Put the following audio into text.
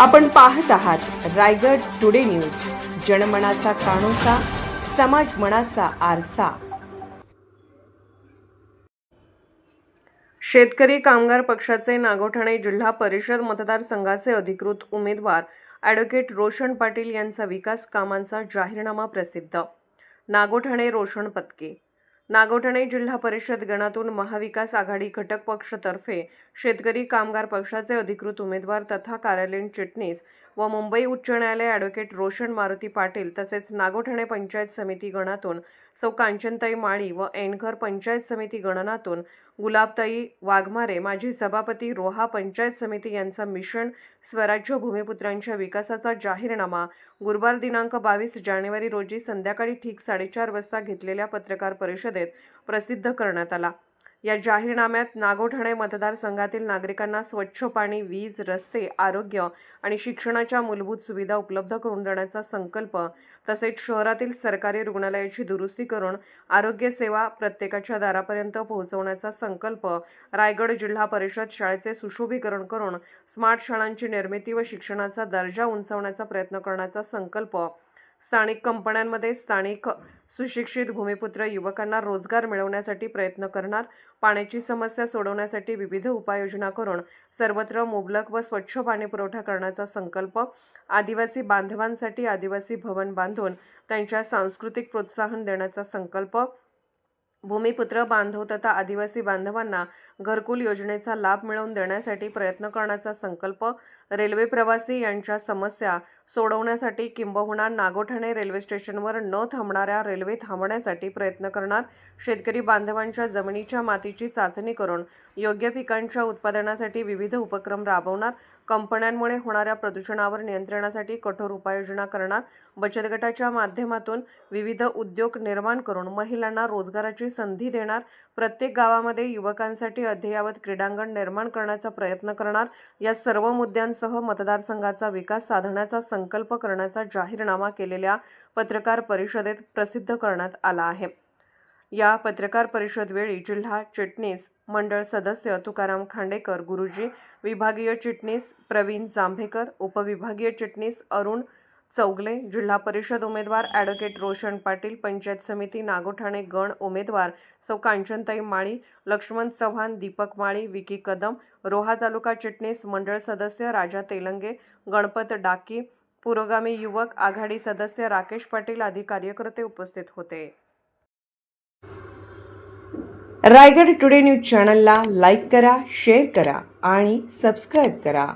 आपण पाहत आहात रायगड टुडे न्यूज. जनमनाचा कानोसा समाज मनाचा आरसा. शेतकरी कामगार पक्षाचे नागोठाणे जिल्हा परिषद मतदारसंघाचे अधिकृत उमेदवार ॲडव्होकेट रोशन पाटील यांचा विकास कामांचा जाहीरनामा प्रसिद्ध. नागोठाणे रोशन पत्के नागोठाणे जिल्हा परिषद गणातून महाविकास आघाडी घटक पक्षतर्फे शेतकरी कामगार पक्षाचे अधिकृत उमेदवार तथा कार्यालयीन चिटणीस व मुंबई उच्च न्यायालय ॲडव्होकेट रोशन मारुती पाटील तसेच नागोठाणे पंचायत समिती गणातून सौ कांचनताई माळी व एनघर पंचायत समिती गणनातून गुलाबताई वाघमारे माजी सभापती रोहा पंचायत समिती यांचा मिशन स्वराज्य भूमिपुत्रांच्या विकासाचा जाहीरनामा गुरुवार दिनांक बावीस जानेवारी रोजी संध्याकाळी ठीक साडेचार वाजता घेतलेल्या पत्रकार परिषदेत प्रसिद्ध करण्यात आला. या जाहीरनाम्यात नागोठाणे मतदारसंघातील नागरिकांना स्वच्छ पाणी वीज रस्ते आरोग्य आणि शिक्षणाच्या मूलभूत सुविधा उपलब्ध करून देण्याचा संकल्प तसेच शहरातील सरकारी रुग्णालयाची दुरुस्ती करून आरोग्य सेवा प्रत्येकाच्या दारापर्यंत पोहोचवण्याचा संकल्प रायगड जिल्हा परिषद शाळेचे सुशोभीकरण करून स्मार्ट शाळांची निर्मिती व शिक्षणाचा दर्जा उंचावण्याचा प्रयत्न करण्याचा संकल्प स्थानिक कंपन्यांमध्ये स्थानिक सुशिक्षित भूमिपुत्र युवकांना रोजगार मिळवण्यासाठी प्रयत्न करणार पाण्याची समस्या सोडवण्यासाठी विविध उपाययोजना करून सर्वत्र मुबलक व स्वच्छ पाणी पुरवठा करण्याचा संकल्प आदिवासी बांधवांसाठी आदिवासी भवन बांधून त्यांच्या सांस्कृतिक प्रोत्साहन देण्याचा संकल्प भूमिपुत्र बांधव तथा आदिवासी बांधवांना घरकुल योजनेचा लाभ मिळवून देण्यासाठी प्रयत्न करण्याचा संकल्प रेल्वे प्रवासी यांच्या समस्या सोडवण्यासाठी किंबहुना नागोठाणे रेल्वे स्टेशनवर न थांबणाऱ्या रेल्वे थांबण्यासाठी प्रयत्न करणार. शेतकरी बांधवांच्या जमिनीच्या मातीची चाचणी करून योग्य पिकांच्या उत्पादनासाठी विविध उपक्रम राबवणार. कंपन्यांमुळे होणाऱ्या प्रदूषणावर नियंत्रणासाठी कठोर उपाययोजना करणार. बचत गटाच्या माध्यमातून विविध उद्योग निर्माण करून महिलांना रोजगाराची संधी देणार. प्रत्येक गावामध्ये युवकांसाठी अद्ययावत क्रीडांगण निर्माण करण्याचा प्रयत्न करणार. या सर्व मुद्द्यांसह मतदारसंघाचा विकास साधण्याचा संकल्प करण्याचा जाहीरनामा केलेल्या पत्रकार परिषदेत प्रसिद्ध करण्यात आला आहे. या पत्रकार परिषदवेळी जिल्हा चिटणीस मंडळ सदस्य तुकाराम खांडेकर गुरुजी विभागीय चिटणीस प्रवीण जांभेकर उपविभागीय चिटणीस अरुण चौगले जिल्हा परिषद उमेदवार ॲडव्होकेट रोशन पाटील पंचायत समिती नागोठाणे गण उमेदवार सौ कांचनताई माळी लक्ष्मण चव्हाण दीपक माळी विकी कदम रोहा तालुका चिटणीस मंडळ सदस्य राजा तेलंगे गणपत डाकी पुरोगामी युवक आघाडी सदस्य राकेश पाटील आदी कार्यकर्ते उपस्थित होते. रायगड टुडे न्यूज चॅनलला लाईक करा शेअर करा आणि सबस्क्राईब करा.